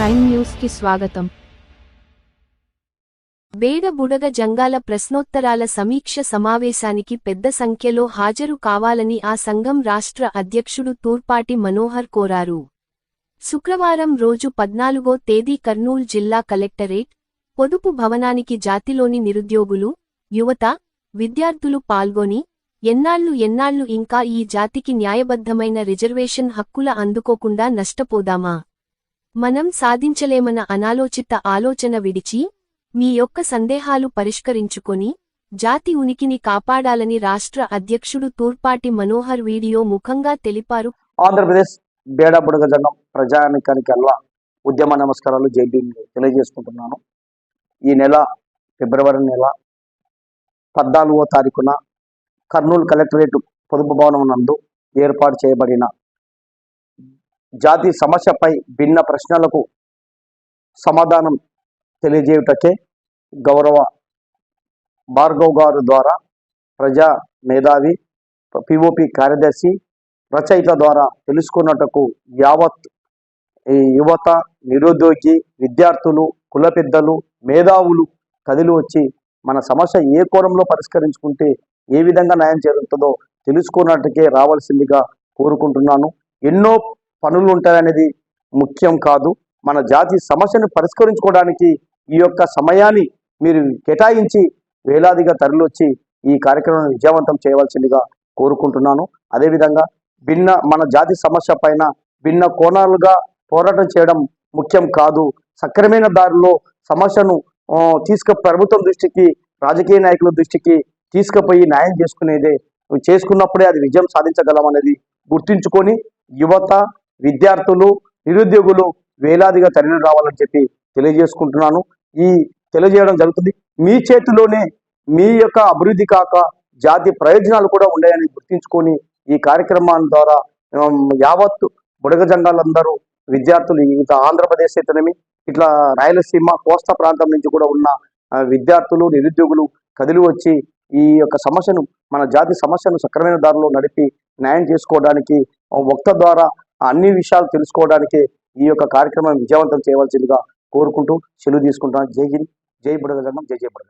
Prime న్యూస్కి స్వాగతం. బేడ బుడగ జంగాల ప్రశ్నోత్తరాల సమీక్ష సమావేశానికి పెద్ద సంఖ్యలో హాజరు కావాలని ఆ సంఘం రాష్ట్ర అధ్యక్షుడు తూర్పాటి మనోహర్ కోరారు. శుక్రవారం రోజు పద్నాలుగో తేదీ కర్నూల్ జిల్లా కలెక్టరేట్ పొదుపు భవనానికి జాతిలోని నిరుద్యోగులు యువత విద్యార్థులు పాల్గొని ఎన్నాళ్ళు ఎన్నాళ్ళు ఇంకా ఈ జాతికి న్యాయబద్ధమైన రిజర్వేషన్ హక్కుల అందుకోకుండా నష్టపోదామా? మనం సాధించలేమన్న అనాలోచిత ఆలోచన విడిచి మీ యొక్క సందేహాలు పరిష్కరించుకొని జాతి ఉనికిని కాపాడాలని రాష్ట్ర అధ్యక్షుడు తూర్పాటి మనోహర్ వీడియో ముఖంగా తెలిపారు. ఆంధ్రప్రదేశ్ బేడబుడగ బుడగ జంగం ప్రజానికానికి ఉద్యమ నమస్కారాలు జైబీ తెలియజేసుకుంటున్నాను. ఈ నెల ఫిబ్రవరి నెల పద్నాలుగో తారీఖున కర్నూలు కలెక్టరేట్ పొదుపు భవనం నందు ఏర్పాటు చేయబడిన జాతి సమస్యపై భిన్న ప్రశ్నలకు సమాధానం తెలియజేయుటకే గౌరవ భార్గవ్ గారు ద్వారా ప్రజా మేధావి పిఓపి కార్యదర్శి రచయిత ద్వారా తెలుసుకున్నటకు యావత్ ఈ యువత నిరుద్యోగి విద్యార్థులు కుల పెద్దలు మేధావులు కదిలి వచ్చి మన సమస్య ఏ కోణంలో పరిష్కరించుకుంటే ఏ విధంగా న్యాయం జరుగుతుందో తెలుసుకున్నట్టుకే రావాల్సిందిగా కోరుకుంటున్నాను. ఎన్నో పనులు ఉంటాయనేది ముఖ్యం కాదు. మన జాతి సమస్యను పరిష్కరించుకోవడానికి ఈ యొక్క సమయాన్ని మీరు కేటాయించి వేలాదిగా తరలివచ్చి ఈ కార్యక్రమాన్ని విజయవంతం చేయవలసిందిగా కోరుకుంటున్నాను. అదేవిధంగా భిన్న మన జాతి సమస్య పైన భిన్న కోణాలుగా పోరాటం చేయడం ముఖ్యం కాదు. సక్రమైన దారిలో సమస్యను తీసుకు తీసుక ప్రభుత్వం దృష్టికి రాజకీయ నాయకుల దృష్టికి తీసుకుపోయి న్యాయం చేసుకునేదే చేసుకున్నప్పుడే అది విజయం సాధించగలం అనేది గుర్తుంచుకొని యువత విద్యార్థులు నిరుద్యోగులు వేలాదిగా తరలి రావాలని చెప్పి తెలియజేసుకుంటున్నాను. ఈ తెలియజేయడం జరుగుతుంది. మీ చేతిలోనే మీ యొక్క అభివృద్ధి కాక జాతి ప్రయోజనాలు కూడా ఉన్నాయని గుర్తించుకొని ఈ కార్యక్రమాల ద్వారా యావత్తు బుడగ జంగాలందరూ విద్యార్థులు ఇట్లా ఆంధ్రప్రదేశ్ అయితేనేమి ఇట్లా రాయలసీమ కోస్తా ప్రాంతం నుంచి కూడా ఉన్న విద్యార్థులు నిరుద్యోగులు కదిలి వచ్చి ఈ యొక్క సమస్యను మన జాతి సమస్యను సక్రమైన దారిలో నడిపి న్యాయం చేసుకోవడానికి వక్త ద్వారా అన్ని విషయాలు తెలుసుకోవడానికి ఈ యొక్క కార్యక్రమం విజయవంతం చేయవలసిందిగా కోరుకుంటూ సెలవు తీసుకుంటాను జై హింద్. జై బుడగ జై జయ బుడగ